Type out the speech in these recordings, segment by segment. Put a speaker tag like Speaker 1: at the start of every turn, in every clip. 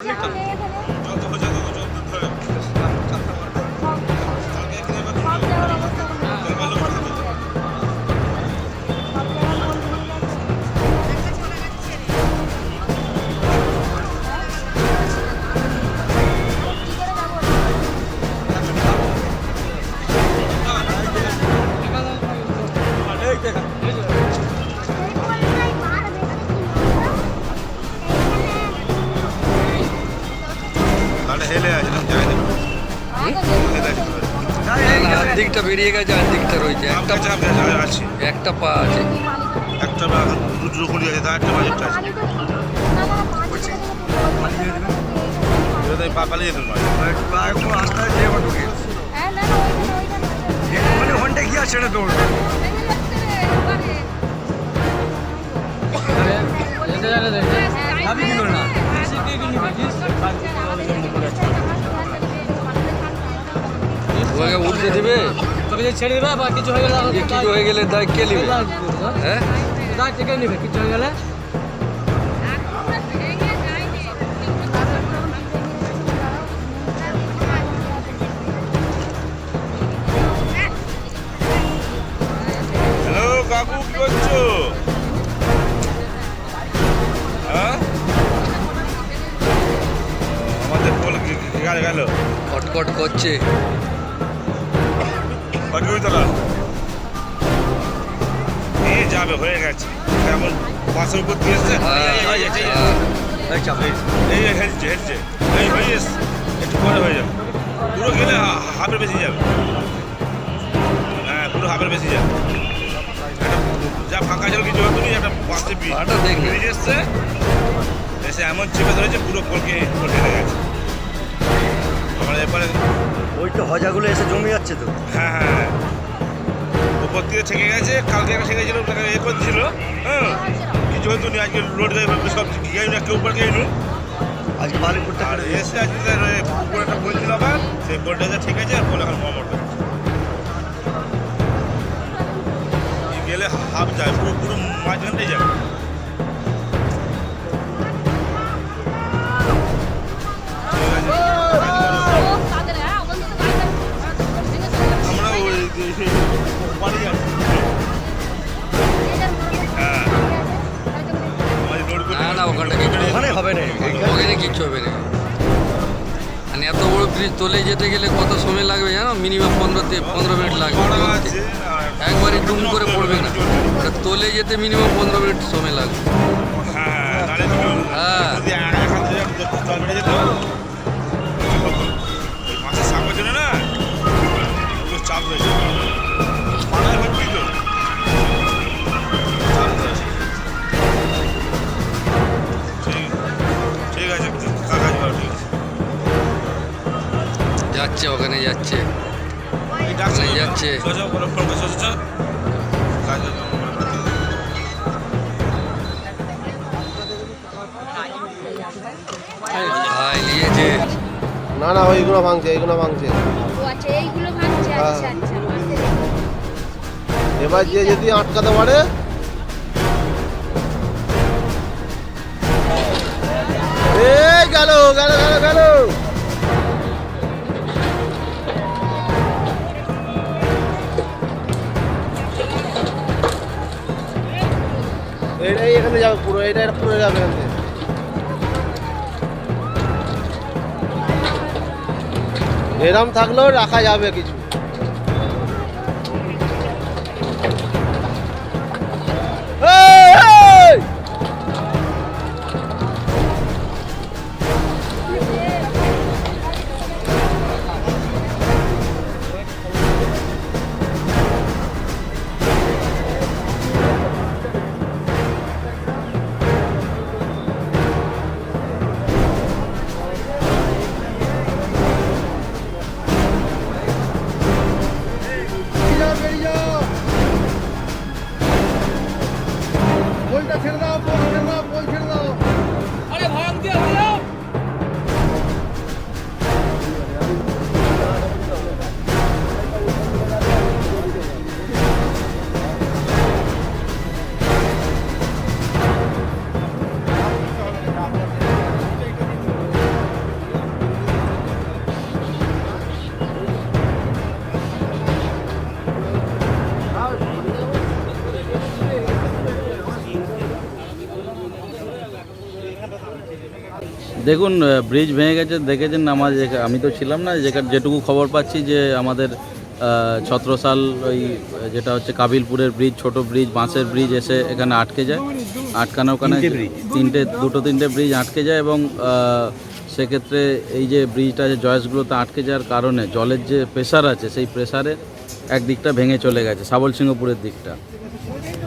Speaker 1: যত
Speaker 2: দিকটা বেরিয়ে গেছে আর দিকটা রয়েছে একটা
Speaker 1: আছে আছে
Speaker 2: একটা পা আছে
Speaker 1: একটা বা দুটো কুড়ি আছে তার একটা বাজেটটা আছে পা পালিয়ে যেতে পারে
Speaker 2: মানে ঘণ্টা কি আছে না দৌড় ওকে উঠতে দিবে?
Speaker 3: তবে যে ছেড়ে দেবে বা কিছু হয়ে গেলে
Speaker 2: যে কিছু হয়ে গেলে তাই কে নিবে? হ্যাঁ?
Speaker 3: থেকে নেবে? কিছু হয়ে গেলে?
Speaker 1: হ্যালো কাকু কি করছ? গেল গেল।
Speaker 2: কটকট করছে।
Speaker 1: নিয়ে যাবে হয়ে গেছে। এমন পাশের উপর দিয়ে এসছে?
Speaker 2: হ্যাঁ,
Speaker 1: এই,
Speaker 2: হ্যাঁ।
Speaker 1: হেলছে হেলছে এই হয়ে এসছে একটু পরে হয়ে যাবে। পুরো গেলে হাফের বেশি যাবে। হ্যাঁ পুরো হাফের বেশি যাবে। যা ফাঁকা ছিল কিছু নি একটা
Speaker 2: দেখি।
Speaker 1: ব্রিজ এসছে। এসে এমন চেপে ধরেছে পুরো কলকে কলকে গেছে। আমার এরপরে
Speaker 4: ওই তো হজাগুলো এসে জমে যাচ্ছে তো।
Speaker 1: হ্যাঁ হ্যাঁ হ্যাঁ। উপর থেকে ঠেকে গেছে কালকে একটা ছেঁকে ওটাকে এ করছিল হ্যাঁ। কিছু হয়তো নি আজকে লোড গাড়ি সব গাড়ি না কেউ উপর নু
Speaker 4: আজকে বালিপুরটা
Speaker 1: এসে আজকে উপরে একটা বলছিল আবার সেই বোর্ডটা ঠিক আছে আর বলে এখন মমর
Speaker 4: ওখানে
Speaker 2: কিচ্ছু হবে না মানে এত বড় ব্রিজ তোলে যেতে গেলে কত সময় লাগবে জানো? মিনিমাম পনেরো থেকে পনেরো মিনিট লাগবে। একবারই দুম করে পড়বে না। তোলে যেতে মিনিমাম পনেরো মিনিট সময় লাগবে।
Speaker 1: হ্যাঁ। নাহলে তুমি
Speaker 2: ভাই নিয়েছে
Speaker 5: না না ওইগুলো ভাঙছে এইগুলো ভাঙছে।
Speaker 6: এইগুলো ভাঙছে আচ্ছা আচ্ছা।
Speaker 5: এবার যে যদি আটকাতে পারে এটাই এখানে যাবে পুরো এটা পুরো যাবে এখানে। এরম থাকলেও রাখা যাবে কিছু
Speaker 7: দেখুন ব্রিজ ভেঙে গেছে দেখেছেন আমার আমি তো ছিলাম না যেখানে যেটুকু খবর পাচ্ছি যে আমাদের ছত্রসাল ওই যেটা হচ্ছে কাবিলপুরের ব্রিজ ছোট ব্রিজ বাঁশের ব্রিজ এসে এখানে আটকে যায়। আটকানো ওখানে তিনটে দুটো তিনটে ব্রিজ আটকে যায় এবং সেক্ষেত্রে এই যে ব্রিজটা যে জয়েসগুলোতে আটকে যাওয়ার কারণে জলের যে প্রেশার আছে সেই প্রেশারে একদিকটা ভেঙে চলে গেছে সাবল সিংহপুরের দিকটা।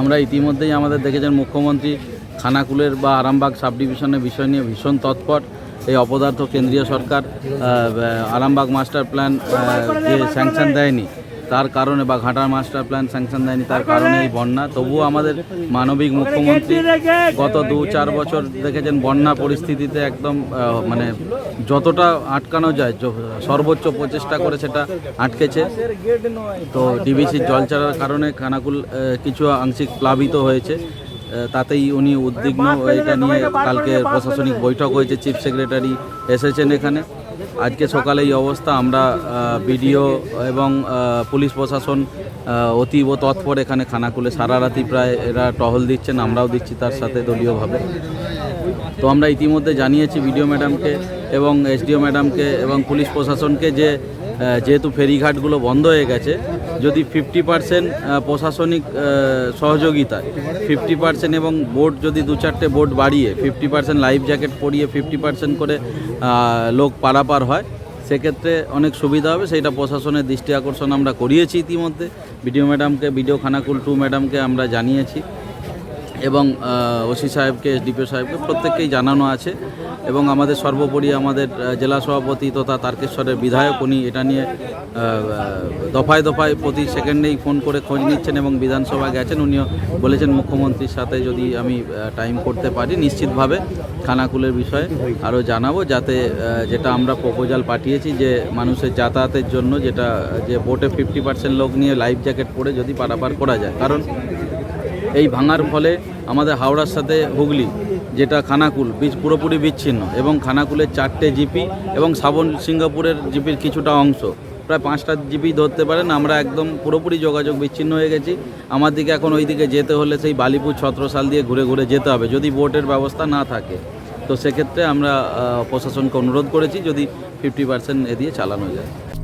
Speaker 7: আমরা ইতিমধ্যেই আমাদের দেখেছেন মুখ্যমন্ত্রী খানাকুলের বা আরামবাগ সাব ডিভিশনের বিষয় নিয়ে ভীষণ তৎপর। এই অপদার্থ কেন্দ্রীয় সরকার আরামবাগ মাস্টার প্ল্যান যে স্যাংশন দেয়নি, তার কারণে বা ঘাটার মাস্টার প্ল্যান স্যাংশন দেয়নি, তার কারণে এই বন্যা। তবুও আমাদের মানবিক মুখ্যমন্ত্রী গত দু চার বছর দেখেছেন, বন্যা পরিস্থিতিতে একদম মানে যতটা আটকানো যায় সর্বোচ্চ প্রচেষ্টা করে সেটা আটকেছে। তো ডিবিসির জল ছাড়ার কারণে খানাকুল কিছু আংশিক প্লাবিত হয়েছে। তাতেই উনি উদ্বিগ্ন। এটা নিয়ে কালকে প্রশাসনিক বৈঠক হয়েছে চিফ সেক্রেটারি এসেছেন এখানে। আজকে সকালে এই অবস্থা আমরা বিডিও এবং পুলিশ প্রশাসন অতীব তৎপর এখানে খানাকুলে। সারা রাতি প্রায় এরা টহল দিচ্ছেন আমরাও দিচ্ছি তার সাথে দলীয়ভাবে। তো আমরা ইতিমধ্যে জানিয়েছি বিডিও ম্যাডামকে এবং এসডিও ম্যাডামকে এবং পুলিশ প্রশাসনকে যে যেহেতু ফেরিঘাটগুলো বন্ধ হয়ে গেছে যদি ফিফটি পার্সেন্ট প্রশাসনিক সহযোগিতায় ফিফটি পার্সেন্ট এবং বোর্ড যদি দু চারটে বোর্ড বাড়িয়ে ফিফটি পার্সেন্ট লাইফ জ্যাকেট পরিয়ে ফিফটি পার্সেন্ট করে লোক পারাপার হয়, সেক্ষেত্রে অনেক সুবিধা হবে। সেইটা প্রশাসনের দৃষ্টি আকর্ষণ আমরা করিয়েছি ইতিমধ্যে। বিডিও ম্যাডামকে বিডিও খানাকুল টু ম্যাডামকে আমরা জানিয়েছি। এবং ওসি সাহেবকে, এসডিপিও সাহেবকে প্রত্যেককেই জানানো আছে এবং আমাদের সর্বোপরি আমাদের জেলা সভাপতি তথা তারকেশ্বরের বিধায়ক উনি এটা নিয়ে দফায় দফায় প্রতি সেকেন্ডেই ফোন করে খোঁজ নিচ্ছেন এবং বিধানসভা গেছেন। উনিও বলেছেন, মুখ্যমন্ত্রীর সাথে যদি আমি টাইম করতে পারি নিশ্চিতভাবে খানাকুলের বিষয়ে আরও জানাব যাতে যেটা আমরা প্রপোজাল পাঠিয়েছি যে মানুষের যাতায়াতের জন্য যেটা, যে বোটে ফিফটি পার্সেন্ট লোক নিয়ে লাইফ জ্যাকেট পরে যদি পারাপার করা যায়। কারণ এই ভাঙার ফলে আমাদের হাওড়ার সাথে হুগলি, যেটা খানাকুল, বীজ পুরোপুরি বিচ্ছিন্ন এবং খানাকুলের চারটে জিপি এবং সাবন সিঙ্গাপুরের জিপির কিছুটা অংশ। প্রায় পাঁচটা জিপি ধরতে পারেন, আমরা একদম পুরোপুরি যোগাযোগ বিচ্ছিন্ন হয়ে গেছি। আমার দিকে এখন ওই দিকে যেতে হলে সেই বালিপুর ছত্রসাল দিয়ে ঘুরে ঘুরে যেতে হবে, যদি বোটের ব্যবস্থা না থাকে। তো সেক্ষেত্রে আমরা প্রশাসনকে অনুরোধ করেছি, যদি ফিফটি পার্সেন্ট এ দিয়ে চালানো যায়।